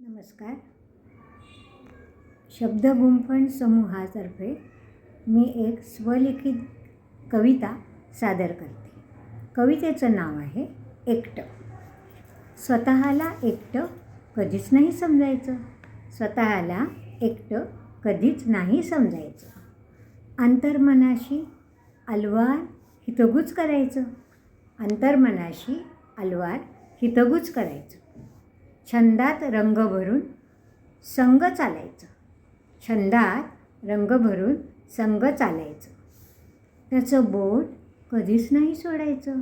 नमस्कार. शब्दगुंफण समूहातर्फे मी एक स्वलिखित कविता सादर करते. कवितेचं नाव आहे एकटं. स्वतःला एकटं कधीच नाही समजायचं. स्वतःला एकटं कधीच नाही समजायचं. अंतर्मनाशी अलवार हितगुज करायचं. अंतर्मनाशी अलवार हितगुज करायचं. छंदात रंग भरून संग चालायचं. छंदात रंग भरून संग चालायचं. त्याचं बोट कधीच नाही सोडायचं.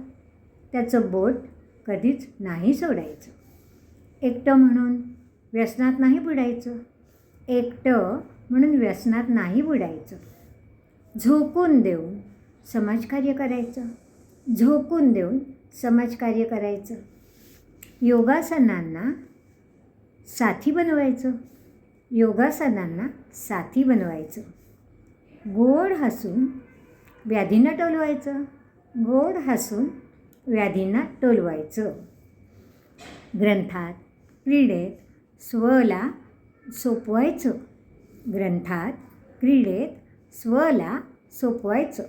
त्याचं बोट कधीच नाही सोडायचं. एकटं म्हणून व्यसनात नाही बुडायचं. एकटं म्हणून व्यसनात नाही बुडायचं. झोकून देऊन समाजकार्य करायचं. झोकून देऊन समाजकार्य करायचं. योगासनांना साथी बनवायचं. योगासनांना साथी बनवायचं. गोड हसून व्याधींना टोलवायचं. गोड हसून व्याधींना टोलवायचं. ग्रंथात क्रीडेत स्वला सोपवायचं. ग्रंथात क्रीडेत स्वला सोपवायचं.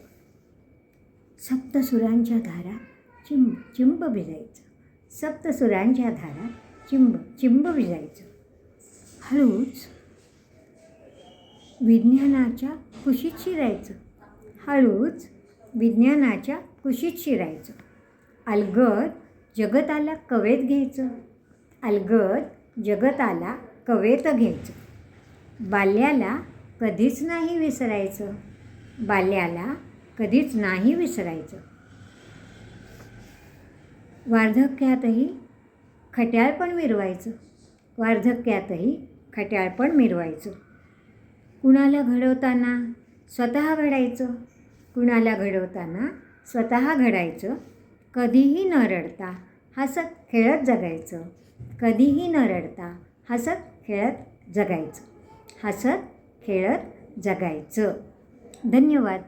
सप्तसुरांच्या धारा चिंब चिंब भिजायचं. सप्तसुरांच्या धारा चिंब चिंब भिजायचं. हळूच विज्ञानाच्या कुशीत शिरायचं. हळूच विज्ञानाच्या कुशीत शिरायचं. अलगद जगताला कवेत घ्यायचं. अलगद जगताला कवेत घ्यायचं. बाल्याला कधीच नाही विसरायचं. बाल्याला कधीच नाही विसरायचं. वार्धक्यातही खट्याळ पण मिरवायचं. वार्धक्यातही खट्याळपण मिरवायचो. कुणाला घडवताना स्वतः घडायचं? कुणाला घडवताना स्वतः घडायचं? कधीही न रडता हसत खेळत जगायचं. कधीही न रडता हसत खेळत जगायचं. हसत खेळत जगायचं. धन्यवाद.